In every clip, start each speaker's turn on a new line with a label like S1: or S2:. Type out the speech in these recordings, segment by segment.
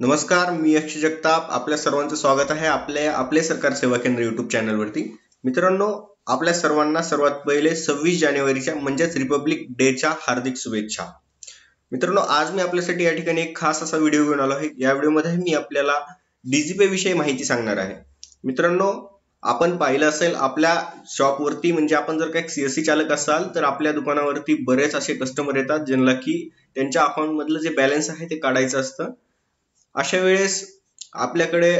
S1: नमस्कार मी अक्षय जगताप. आपल्या सर्वांचं स्वागत आहे आपल्या आपले सरकार सेवा केंद्र युट्यूब चॅनलवरती मित्रांनो आपल्या सर्वांना सर्वात पहिले सव्वीस जानेवारीच्या म्हणजेच रिपब्लिक डेच्या हार्दिक शुभेच्छा. मित्रांनो आज मी आपल्यासाठी या ठिकाणी एक खास असा व्हिडिओ घेऊन आलो आहे. या व्हिडिओमध्ये मी आपल्याला डीजीपे विषयी माहिती सांगणार आहे. मित्रांनो आपण पाहिलं असेल आपल्या शॉपवरती म्हणजे आपण जर काही सीएससी चालक असाल तर आपल्या दुकानावरती बरेच असे कस्टमर येतात ज्यांना की त्यांच्या अकाउंटमधलं जे बॅलन्स आहे ते काढायचं असतं. अशा वेळेस आपल्याकडे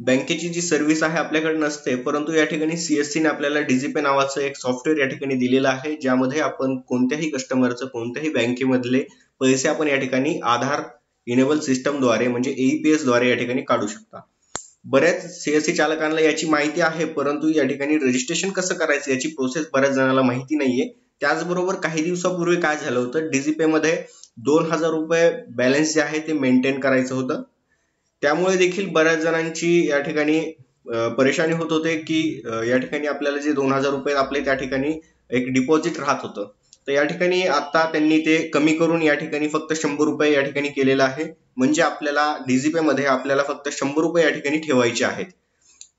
S1: बँकेची जी सर्व्हिस आहे आपल्याकडे नसते परंतु या ठिकाणी सीएससी ने आपल्याला डीजीपे नावाचं एक सॉफ्टवेअर या ठिकाणी दिलेलं आहे ज्यामध्ये आपण कोणत्याही कस्टमरचं कोणत्याही बँकेमधले पैसे आपण या ठिकाणी आधार इनेबल सिस्टमद्वारे म्हणजे एईपीएसद्वारे या ठिकाणी काढू शकता. बऱ्याच सीएससी चालकांना याची माहिती आहे परंतु या ठिकाणी रजिस्ट्रेशन कसं करायचं याची प्रोसेस बऱ्याच जणांना माहिती नाहीये. त्याचबरोबर काही दिवसापूर्वी काय झालं होतं डीजीपे मध्ये दोन हजार रुपये बॅलन्स जे आहे ते मेंटेन करायचं होतं. त्यामुळे देखील बऱ्याच जणांची या ठिकाणी परेशानी होत होते की या ठिकाणी आपल्याला जे दोन हजार रुपये आपले त्या ठिकाणी एक डिपॉझिट राहत होतं. तर या ठिकाणी आता त्यांनी ते कमी करून या ठिकाणी फक्त शंभर रुपये या ठिकाणी केलेलं आहे. म्हणजे आपल्याला डीजीपे मध्ये आपल्याला फक्त शंभर रुपये या ठिकाणी ठेवायचे आहेत.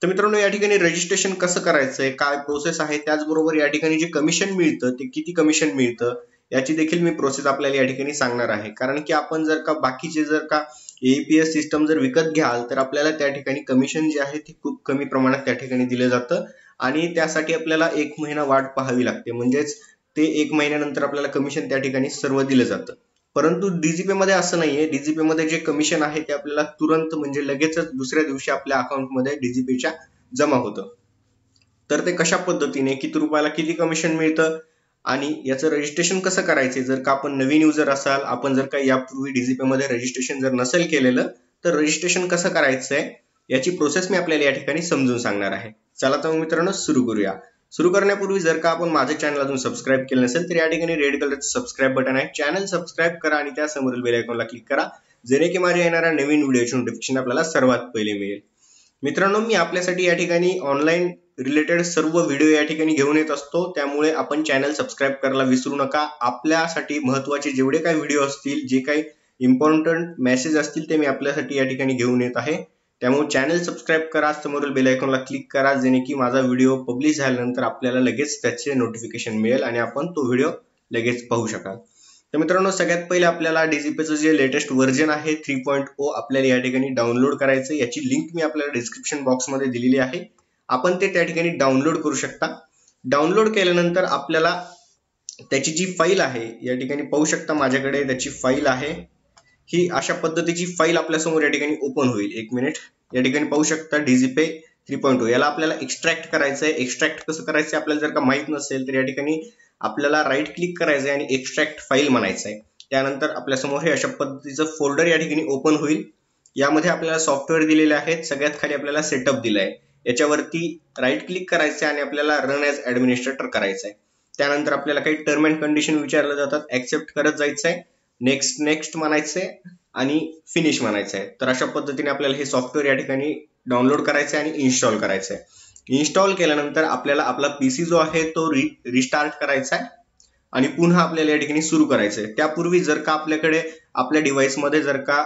S1: तर मित्रांनो या ठिकाणी रजिस्ट्रेशन कसं करायचंय काय प्रोसेस आहे त्याचबरोबर या ठिकाणी जे कमिशन मिळतं ते किती कमिशन मिळतं याची देखील मी प्रोसेस आपल्याला या ठिकाणी सांगणार आहे. कारण की आपण जर का बाकीचे जर का एपीएस सिस्टम जर विकत घ्याल तर आपल्याला त्या ठिकाणी कमिशन जे आहे ते खूप कमी प्रमाणात त्या ठिकाणी दिलं जातं. आणि त्यासाठी आपल्याला एक महिना वाट पाहावी लागते. म्हणजेच ते एक महिन्यानंतर आपल्याला कमिशन त्या ठिकाणी सर्व दिलं जातं. परंतु डीजीपे मध्ये असं नाहीये. डीजीपे मध्ये जे कमिशन आहे ते आपल्याला तुरंत म्हणजे लगेचच दुसऱ्या दिवशी आपल्या अकाउंटमध्ये डीजीपीच्या जमा होतं. तर ते कशा पद्धतीने? किती रुपयाला किती कमिशन मिळतं? आणि याचं रजिस्ट्रेशन कसं करायचं? जर का आपण नवीन युजर असाल आपण जर का यापूर्वी डीजीपे मध्ये रजिस्ट्रेशन जर नसेल केलेलं तर रजिस्ट्रेशन कसं करायचंय? याची प्रोसेस मी आपल्याला या ठिकाणी समजून सांगणार आहे. चला तर मित्रांनो सुरू करूया. सुरू करण्यापूर्वी जर का आपण माझ्या चॅनल अजून सबस्क्राईब केलं नसेल तर या ठिकाणी रेड कलरचं सबस्क्राईब बटन आहे. चॅनल सबस्क्राईब करा आणि त्या समोरील बेल आयकॉनला क्लिक करा. जेणे की माझ्या येणाऱ्या नवीन व्हिडिओची नोटिफिकेशन आपल्याला सर्वात पहिले मिळेल. मित्रांनो मी आपल्यासाठी या ठिकाणी ऑनलाईन रिलेटेड सर्व व्हिडिओ या ठिकाणी घेऊन येत असतो. त्यामुळे आपण चॅनल सबस्क्राईब करायला विसरू नका. आपल्यासाठी महत्त्वाचे जेवढे काही व्हिडिओ असतील जे काही इम्पॉर्टंट मेसेज असतील ते मी आपल्यासाठी या ठिकाणी घेऊन येत आहे. त्यामुळे चॅनल सबस्क्राईब करा. समोरील बेल आयकॉनला क्लिक करा. जेणे की माझा व्हिडिओ पब्लिश झाल्यानंतर आपल्याला लगेच त्याचे नोटिफिकेशन मिळेल आणि आपण तो व्हिडिओ लगेच पाहू शकाल. तर मित्रांनो सगळ्यात पहिले आपल्याला डीजीपीचं जे लेटेस्ट व्हर्जन आहे थ्री पॉईंट ओ आपल्याला या ठिकाणी डाउनलोड करायचं याची लिंक मी आपल्याला डिस्क्रिप्शन बॉक्समध्ये दिलेली आहे. आपण ते त्या ठिकाणी डाउनलोड करू शकता. डाउनलोड केल्यानंतर आपल्याला त्याची जी फाईल आहे या ठिकाणी पाहू शकता माझ्याकडे त्याची फाईल आहे. ही अशा पद्धतीची फाईल आपल्यासमोर या ठिकाणी ओपन होईल. एक मिनिट या ठिकाणी पाहू शकता डीजीपे थ्री पॉईंट याला आपल्याला एक्स्ट्रॅक्ट करायचं आहे एक्स्ट्रॅक्ट कसं करायचं आपल्याला जर का माहीत नसेल तर या ठिकाणी आपल्याला राईट क्लिक करायचं आहे आणि एक्स्ट्रॅक्ट फाईल म्हणायचं आहे त्यानंतर आपल्यासमोर हे अशा पद्धतीचं फोल्डर या ठिकाणी ओपन होईल. यामध्ये आपल्याला सॉफ्टवेअर दिलेले आहेत. सगळ्यात खाली आपल्याला सेटअप दिलाय. आहे याच्यावरती राईट क्लिक करायचं आहे आणि आपल्याला रन ॲज ॲडमिनिस्ट्रेटर करायचं आहे त्यानंतर आपल्याला काही टर्म अँड कंडिशन विचारल्या जातात ऍक्सेप्ट करत जायचं आहे नेक्स्ट नेक्स्ट म्हणायचंय आणि फिनिश म्हणायचं आहे तर अशा पद्धतीने आपल्याला हे सॉफ्टवेअर या ठिकाणी डाउनलोड करायचं आहे आणि इन्स्टॉल करायचं आहे इन्स्टॉल केल्यानंतर आपल्याला आपला पीसी जो आहे तो रि रिस्टार्ट करायचा आहे आणि पुन्हा आपल्याला या ठिकाणी सुरू करायचं आहे त्यापूर्वी जर का आपल्याकडे आपल्या डिव्हाइसमध्ये जर का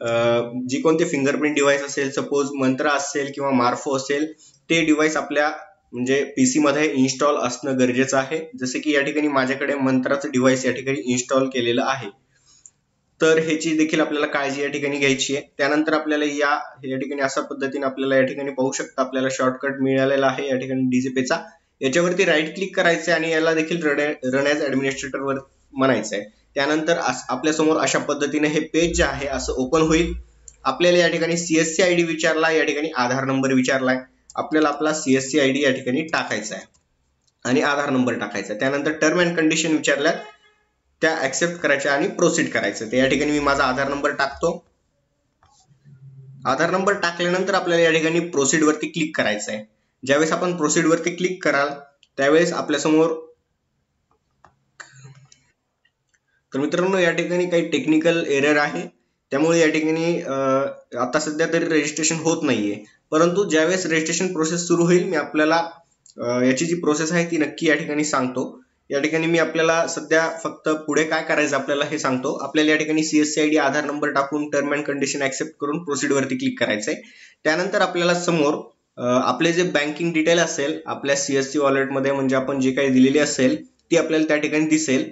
S1: जी कोणते फिंगरप्रिंट डिव्हाइस असेल सपोज मंत्रा असेल किंवा मार्फो असेल ते डिव्हाइस आपल्या म्हणजे पीसी मध्ये इन्स्टॉल असणं गरजेचं आहे. जसे की या ठिकाणी माझ्याकडे मंत्राचं डिव्हाइस या ठिकाणी इन्स्टॉल केलेलं आहे. तर ह्याची देखील आपल्याला काळजी या ठिकाणी घ्यायची आहे. त्यानंतर आपल्याला या या ठिकाणी अशा पद्धतीने आपल्याला या ठिकाणी पाहू शकता आपल्याला शॉर्टकट मिळालेला आहे या ठिकाणी डीजीपेचा याच्यावरती राईट क्लिक करायचं आणि याला देखील रन ॲज ऍडमिनिस्ट्रेटर वर म्हणायचं आहे त्यानंतर आपल्यासमोर अशा पद्धतीने हे पेज जे आहे असं ओपन होईल. आपल्याला या ठिकाणी सीएससी आय डी विचारला या ठिकाणी आधार नंबर विचारलाय. आपल्याला आपला सीएससी आय डी या ठिकाणी टाकायचा आहे. आणि आधार नंबर टाकायचा त्यानंतर टर्म अँड कंडिशन विचारल्यात त्या ऍक्सेप्ट करायच्या आणि प्रोसीड करायचं. तर या ठिकाणी मी माझा आधार नंबर टाकतो. आधार नंबर टाकल्यानंतर आपल्याला या ठिकाणी प्रोसीड वरती क्लिक करायचं आहे. ज्यावेळेस आपण प्रोसीड वरती क्लिक कराल त्यावेळेस आपल्यासमोर तर मित्रांनो या ठिकाणी काही टेक्निकल एरर आहे. त्यामुळे या ठिकाणी आता सध्या तरी रजिस्ट्रेशन होत नाहीये. परंतु ज्यावेळेस रजिस्ट्रेशन प्रोसेस सुरू होईल मी आपल्याला याची जी प्रोसेस आहे ती नक्की या ठिकाणी सांगतो. या ठिकाणी मी आपल्याला सध्या फक्त पुढे काय करायचं आपल्याला हे सांगतो. आपल्याला या ठिकाणी CSC I D Aadhaar number टाकून टर्म अँड कंडिशन ऍक्सेप्ट करून प्रोसिडवरती क्लिक करायचंय. त्यानंतर आपल्याला समोर आपले जे बँकिंग डिटेल असेल आपल्या सीएससी वॉलेटमध्ये म्हणजे आपण जे काही दिलेली असेल ती आपल्याला त्या ठिकाणी दिसेल.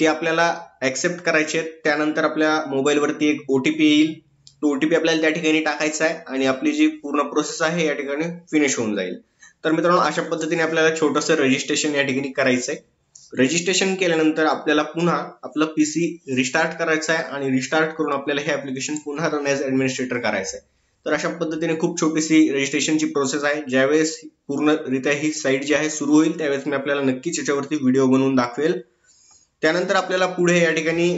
S1: ते आपल्याला ऍक्सेप्ट करायचे आहेत. त्यानंतर आपल्या मोबाईलवरती एक ओटीपी येईल. तो ओटीपी आपल्याला त्या ठिकाणी टाकायचा आहे आणि आपली जी पूर्ण प्रोसेस आहे या ठिकाणी फिनिश होऊन जाईल. तर मित्रांनो अशा पद्धतीने आपल्याला छोटंसं रजिस्ट्रेशन या ठिकाणी करायचं आहे. रजिस्ट्रेशन केल्यानंतर आपल्याला पुन्हा आपलं पीसी रिस्टार्ट करायचं आहे आणि रिस्टार्ट करून आपल्याला हे ऍप्लिकेशन पुन्हा रन एज ऍडमिनिस्ट्रेटर करायचं आहे. तर अशा पद्धतीने खूप छोटीशी रजिस्ट्रेशनची प्रोसेस आहे. ज्यावेळेस पूर्णरित्या ही साईट जी आहे सुरू होईल त्यावेळेस मी आपल्याला नक्कीच याच्यावरती व्हिडिओ बनवून दाखवेल. त्यानंतर आपल्याला पुढे या ठिकाणी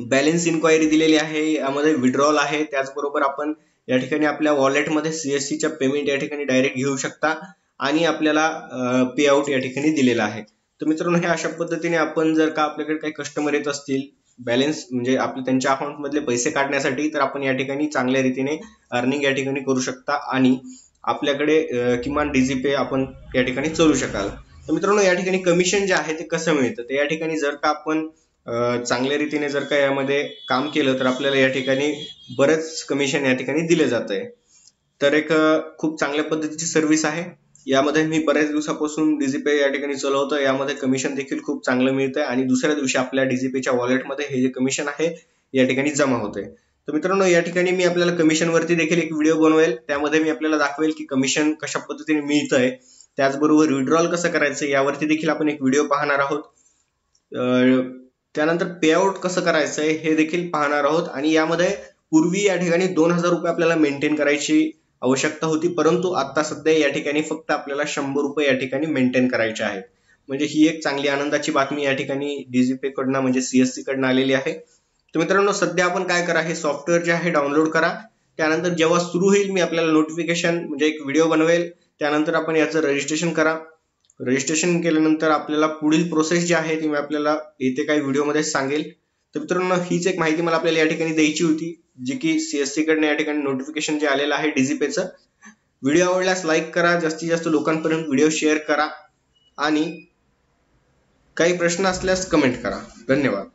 S1: बॅलेन्स इन्क्वायरी दिलेली आहे यामध्ये विड्रॉल आहे त्याचबरोबर आपण या ठिकाणी आपल्या वॉलेटमध्ये सीएससीच्या पेमेंट या ठिकाणी डायरेक्ट घेऊ शकता आणि आपल्याला पे आउट या ठिकाणी दिलेला आहे. तर मित्रांनो हे अशा पद्धतीने आपण जर का आपल्याकडे काही कस्टमर येत असतील बॅलेन्स म्हणजे आपले त्यांच्या अकाउंटमधले पैसे काढण्यासाठी तर आपण या ठिकाणी चांगल्या रीतीने अर्निंग या ठिकाणी करू शकता आणि आपल्याकडे किमान डीजीपे आपण या ठिकाणी चलू शकाल. तर मित्रांनो या ठिकाणी कमिशन जे आहे ते कसं मिळतं? तर या ठिकाणी जर का आपण चांगल्या रीतीने जर का यामध्ये काम केलं तर आपल्याला या ठिकाणी बरेच कमिशन या ठिकाणी दिलं जात आहे तर एक खूप चांगल्या पद्धतीची सर्व्हिस आहे. यामध्ये मी बऱ्याच दिवसापासून डीजीपे या ठिकाणी चलवतो यामध्ये कमिशन देखील खूप चांगलं मिळतंय. आणि दुसऱ्या दिवशी आपल्या डीजीपेच्या वॉलेटमध्ये हे जे कमिशन आहे या ठिकाणी जमा होते तर मित्रांनो या ठिकाणी मी आपल्याला कमिशन वरती देखील एक व्हिडिओ बनवेल. त्यामध्ये मी आपल्याला दाखवेल की कमिशन कशा पद्धतीने मिळतंय. त्याचबरोबर विड्रॉल कसं करायचं यावरती देखील आपण एक व्हिडिओ पाहणार आहोत. त्यानंतर पेआउट कसं करायचंय हे देखील पाहणार आहोत आणि यामध्ये पूर्वी या ठिकाणी दोन हजार रुपये आपल्याला मेंटेन करायची आवश्यकता होती परंतु आता सध्या या ठिकाणी फक्त आपल्याला शंभर रुपये या ठिकाणी मेंटेन करायचे आहेत. म्हणजे ही एक चांगली आनंदाची बातमी या ठिकाणी डीजीपे कडनं म्हणजे सीएससी कडनं आलेली आहे. तर मित्रांनो सध्या आपण काय करा हे सॉफ्टवेअर जे आहे डाउनलोड करा. त्यानंतर जेव्हा सुरू होईल मी आपल्याला नोटिफिकेशन म्हणजे एक व्हिडिओ बनवेल. त्यानंतर आपण याचं रजिस्ट्रेशन करा. रजिस्ट्रेशन केल्यानंतर आपल्याला पुढील प्रोसेस जी आहे ती मी आपल्याला येथे काही व्हिडिओमध्ये सांगेल. तर मित्रांनो हीच एक माहिती मला आपल्याला या ठिकाणी द्यायची होती जी की सीएससी कडनं या ठिकाणी नोटिफिकेशन जे आलेलं आहे डीजीपेचं व्हिडिओ आवडल्यास लाईक करा जास्तीत जास्त लोकांपर्यंत व्हिडिओ शेअर करा आणि काही प्रश्न असल्यास कमेंट करा. धन्यवाद.